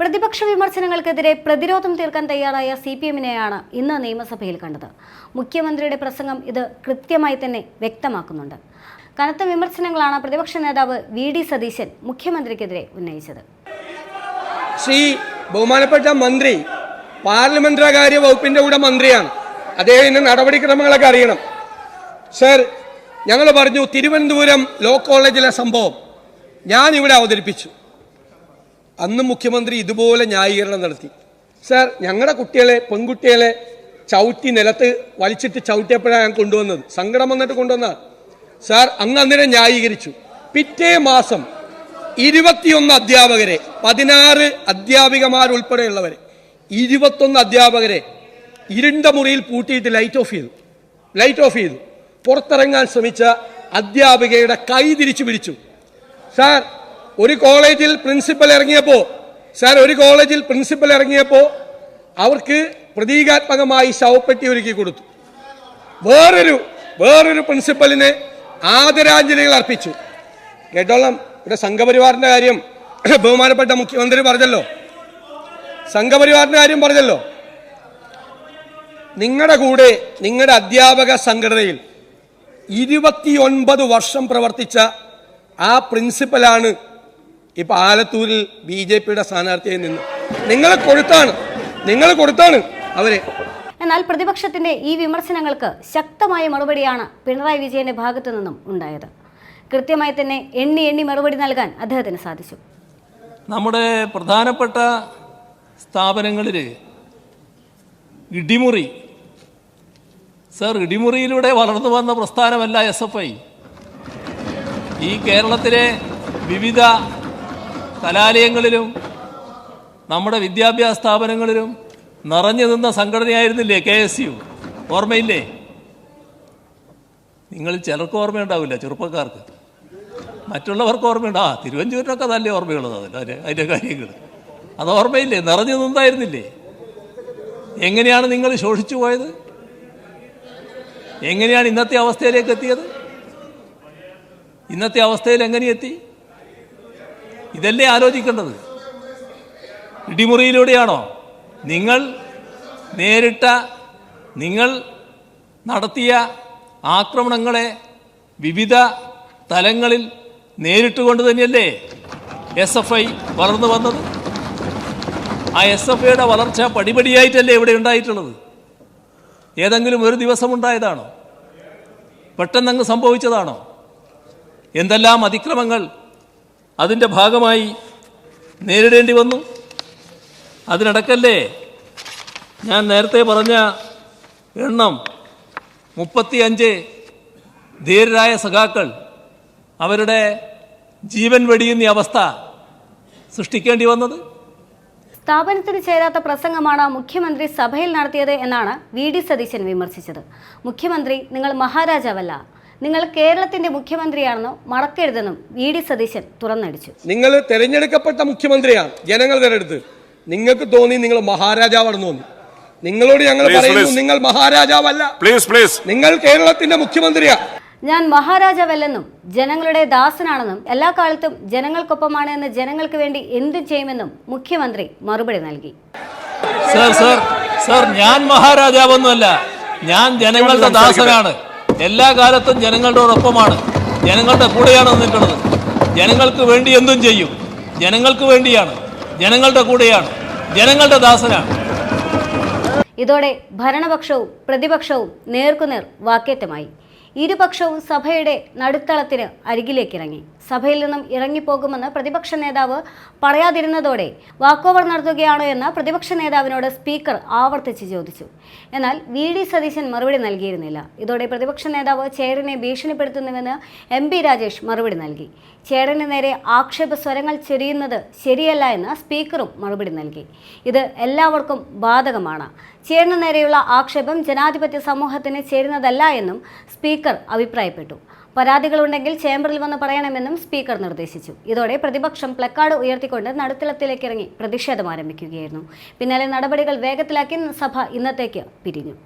പ്രതിപക്ഷ വിമർശനങ്ങൾക്കെതിരെ പ്രതിരോധം തീർക്കാൻ തയ്യാറായ സി പി എമ്മിനെയാണ് ഇന്ന് നിയമസഭയിൽ കണ്ടത്. മുഖ്യമന്ത്രിയുടെ പ്രസംഗം ഇത് കൃത്യമായി തന്നെ വ്യക്തമാക്കുന്നുണ്ട്. കനത്ത വിമർശനങ്ങളാണ് പ്രതിപക്ഷ നേതാവ് വി ഡി സതീശൻ മുഖ്യമന്ത്രിക്കെതിരെ ഉന്നയിച്ചത്. ശ്രീ ബഹുമാനപ്പെട്ട മന്ത്രി പാർലമെന്ററികാര്യ വകുപ്പിന്റെ കൂടെ മന്ത്രിയാണ്. അദ്ദേഹം ഇന്ന് നടപടിക്രമങ്ങളൊക്കെ അറിയണം. സർ ഞങ്ങൾ പറഞ്ഞു തിരുവനന്തപുരം ലോ കോളേജിലെ സംഭവം. ഞാൻ ഇവിടെ അവതരിപ്പിച്ചു. അന്ന് മുഖ്യമന്ത്രി ഇതുപോലെ ന്യായീകരണം നടത്തി. സാർ ഞങ്ങളുടെ കുട്ടികളെ പെൺകുട്ടികളെ ചവിട്ടി നിലത്ത് വലിച്ചിട്ട് ചവിട്ടിയപ്പോഴാണ് ഞാൻ കൊണ്ടുവന്നത്. സങ്കടം വന്നിട്ട് കൊണ്ടുവന്ന. സാർ അന്ന് അന്നേരം ന്യായീകരിച്ചു. പിറ്റേ മാസം ഇരുപത്തിയൊന്ന് അധ്യാപകരെ പതിനാറ് അധ്യാപികമാരുൾപ്പെടെയുള്ളവരെ ഇരുപത്തൊന്ന് അധ്യാപകരെ ഇരുണ്ട മുറിയിൽ പൂട്ടിയിട്ട് ലൈറ്റ് ഓഫ് ചെയ്തു. ലൈറ്റ് ഓഫ് ചെയ്തു. പുറത്തിറങ്ങാൻ ശ്രമിച്ച അധ്യാപികയുടെ കൈ തിരിച്ചു പിടിച്ചു. സാർ ഒരു കോളേജിൽ പ്രിൻസിപ്പൽ ഇറങ്ങിയപ്പോൾ സാർ ഒരു കോളേജിൽ പ്രിൻസിപ്പൽ ഇറങ്ങിയപ്പോൾ അവർക്ക് പ്രതീകാത്മകമായി ശവപ്പെട്ടി ഒരുക്കി കൊടുത്തു. വേറൊരു വേറൊരു പ്രിൻസിപ്പലിന് ആദരാഞ്ജലികൾ അർപ്പിച്ചു. കേട്ടോളം ഇവിടെ സംഘപരിവാറിന്റെ കാര്യം ബഹുമാനപ്പെട്ട മുഖ്യമന്ത്രി പറഞ്ഞല്ലോ. സംഘപരിവാറിന്റെ കാര്യം പറഞ്ഞല്ലോ. നിങ്ങളുടെ കൂടെ നിങ്ങളുടെ അധ്യാപക സംഘടനയിൽ ഇരുപത്തിയൊൻപത് വർഷം പ്രവർത്തിച്ച ആ പ്രിൻസിപ്പലാണ് ഇപ്പൊ ആലത്തൂരിൽ ബി ജെ പിയുടെ സ്ഥാനാർത്ഥിയായി നിന്ന്. നിങ്ങൾ കൊടുത്താണ് നിങ്ങൾ കൊടുത്താണ് അവരെ. എന്നാൽ പ്രതിപക്ഷത്തിന്റെ ഈ വിമർശനങ്ങൾക്ക് ശക്തമായ മറുപടിയാണ് പിണറായി വിജയന്റെ ഭാഗത്തു നിന്നും ഉണ്ടായത്. കൃത്യമായി തന്നെ എണ്ണി എണ്ണി മറുപടി നൽകാൻ അദ്ദേഹത്തിന് സാധിച്ചു. നമ്മുടെ പ്രധാനപ്പെട്ട സ്ഥാപനങ്ങളിൽ ഇടിമുറി സർ ഇടിമുറിയിലൂടെ വളർന്നു വന്ന പ്രസ്ഥാനമല്ല എസ് എഫ് ഐ. ഈ കേരളത്തിലെ വിവിധ കലാലയങ്ങളിലും നമ്മുടെ വിദ്യാഭ്യാസ സ്ഥാപനങ്ങളിലും നിറഞ്ഞു നിന്ന സംഘടനയായിരുന്നില്ലേ കെ എസ് യു? ഓർമ്മയില്ലേ? നിങ്ങൾ ചിലർക്ക് ഓർമ്മയുണ്ടാവില്ല ചെറുപ്പക്കാർക്ക്. മറ്റുള്ളവർക്ക് ഓർമ്മയുണ്ട്. ആ തിരുവഞ്ചൂരിനൊക്കെ നല്ല ഓർമ്മയുള്ളത് അതിന്റെ അതിന്റെ കാര്യങ്ങൾ. അത് ഓർമ്മയില്ലേ? നിറഞ്ഞു നിന്നായിരുന്നില്ലേ? എങ്ങനെയാണ് നിങ്ങൾ ശോഷിച്ചു പോയത്? എങ്ങനെയാണ് ഇന്നത്തെ അവസ്ഥയിലേക്ക് എത്തിയത്? ഇന്നത്തെ അവസ്ഥയിൽ എങ്ങനെ എത്തി ഇതല്ലേ ആലോചിക്കേണ്ടത്? ഇടിമുറിയിലൂടെയാണോ? നിങ്ങൾ നേരിട്ട നിങ്ങൾ നടത്തിയ ആക്രമണങ്ങളെ വിവിധ തലങ്ങളിൽ നേരിട്ടുകൊണ്ട് തന്നെയല്ലേ എസ് എഫ് ഐ വളർന്നു വന്നത്? ആ എസ് എഫ് ഐയുടെ വളർച്ച പടിപടിയായിട്ടല്ലേ ഇവിടെ ഉണ്ടായിട്ടുള്ളത്? ഏതെങ്കിലും ഒരു ദിവസം ഉണ്ടായതാണോ പെട്ടെന്നങ്ങ് സംഭവിച്ചതാണോ? എന്തെല്ലാം അതിക്രമങ്ങൾ അതിന്റെ ഭാഗമായി നേരിടേണ്ടി വന്നു. അതിനടക്കല്ലേ ഞാൻ നേരത്തെ പറഞ്ഞ എണ്ണം മുപ്പത്തിയഞ്ച് ധീരരായ സഖാക്കൾ അവരുടെ ജീവൻ വെടിയുന്ന അവസ്ഥ സൃഷ്ടിക്കേണ്ടി വന്നത്? സ്ഥാപനത്തിന് ചേരാത്ത പ്രസംഗമാണ് മുഖ്യമന്ത്രി സഭയിൽ നടത്തിയത് എന്നാണ് വി ഡി സതീശൻ വിമർശിച്ചത്. മുഖ്യമന്ത്രി നിങ്ങൾ മഹാരാജാവല്ല. നിങ്ങൾ കേരളത്തിന്റെ മുഖ്യമന്ത്രിയാണെന്നും മറക്കരുതെന്നും വി ഡി സതീശൻ തുറന്നടിച്ചു. നിങ്ങൾ തെരഞ്ഞെടുക്കപ്പെട്ട മുഖ്യമന്ത്രിയാണ് ജനങ്ങൾ തെരഞ്ഞെടുത്ത് നിങ്ങൾക്ക് തോന്നി നിങ്ങൾ മഹാരാജാവാണെന്ന് തോന്നി. നിങ്ങളോട് ഞങ്ങൾ പറയുന്നു നിങ്ങൾ മഹാരാജാവല്ല. പ്ലീസ് പ്ലീസ് നിങ്ങൾ കേരളത്തിന്റെ മുഖ്യമന്ത്രിയാണ് ഞാൻ മഹാരാജാവല്ലെന്നും ജനങ്ങളുടെ ദാസനാണെന്നും എല്ലാ കാലത്തും ജനങ്ങൾക്കൊപ്പമാണ് എന്ന് ജനങ്ങൾക്ക് വേണ്ടി എന്തും ചെയ്യുമെന്നും മുഖ്യമന്ത്രി മറുപടി നൽകി. സർ സർ സർ ഞാൻ മഹാരാജാവൊന്നുമല്ല. ഞാൻ ജനങ്ങളുടെ ദാസനാണ്. എല്ലാ കാലത്തും ജനങ്ങളോടൊപ്പമാണ് ജനങ്ങളുടെ കൂടെയാണ് നിന്നിട്ടുള്ളത് ജനങ്ങൾക്ക് വേണ്ടി എന്തും ചെയ്യും. ജനങ്ങൾക്ക് വേണ്ടിയാണ്. ജനങ്ങളുടെ കൂടെയാണ്. ജനങ്ങളുടെ ദാസനാണ്. ഇതോടെ ഭരണപക്ഷവും പ്രതിപക്ഷവും നേർക്കുനേർ വാക്കേറ്റമായി. ഇരുപക്ഷവും സഭയുടെ നടുത്തളത്തിന് അരികിലേക്കിറങ്ങി. സഭയിൽ നിന്നും ഇറങ്ങിപ്പോകുമെന്ന് പ്രതിപക്ഷ നേതാവ് പറയാതിരുന്നതോടെ വാക്കോവർ നടത്തുകയാണോ എന്ന് പ്രതിപക്ഷ നേതാവിനോട് സ്പീക്കർ ആവർത്തിച്ച് ചോദിച്ചു. എന്നാൽ വി ഡി സതീശൻ മറുപടി നൽകിയിരുന്നില്ല. ഇതോടെ പ്രതിപക്ഷ നേതാവ് ചേരനെ ഭീഷണിപ്പെടുത്തുന്നുവെന്ന് എം പി രാജേഷ് മറുപടി നൽകി. ചേരന് നേരെ ആക്ഷേപ സ്വരങ്ങൾ ചെരിയുന്നത് ശരിയല്ല എന്ന് സ്പീക്കറും മറുപടി നൽകി. ഇത് എല്ലാവർക്കും ബാധകമാണ്. ചെയറിന് നേരെയുള്ള ആക്ഷേപം ജനാധിപത്യ സമൂഹത്തിന് ചേരുന്നതല്ല എന്നും സ്പീക്കർ അഭിപ്രായപ്പെട്ടു. പരാതികളുണ്ടെങ്കിൽ ചേംബറിൽ വന്ന് പറയണമെന്നും സ്പീക്കർ നിർദ്ദേശിച്ചു. ഇതോടെ പ്രതിപക്ഷം പ്ലക്കാർഡ് ഉയർത്തിക്കൊണ്ട് നടുത്തളത്തിലേക്ക് ഇറങ്ങി പ്രതിഷേധം ആരംഭിക്കുകയായിരുന്നു. പിന്നാലെ നടപടികൾ വേഗത്തിലാക്കി സഭ ഇന്നത്തേക്ക് പിരിഞ്ഞു.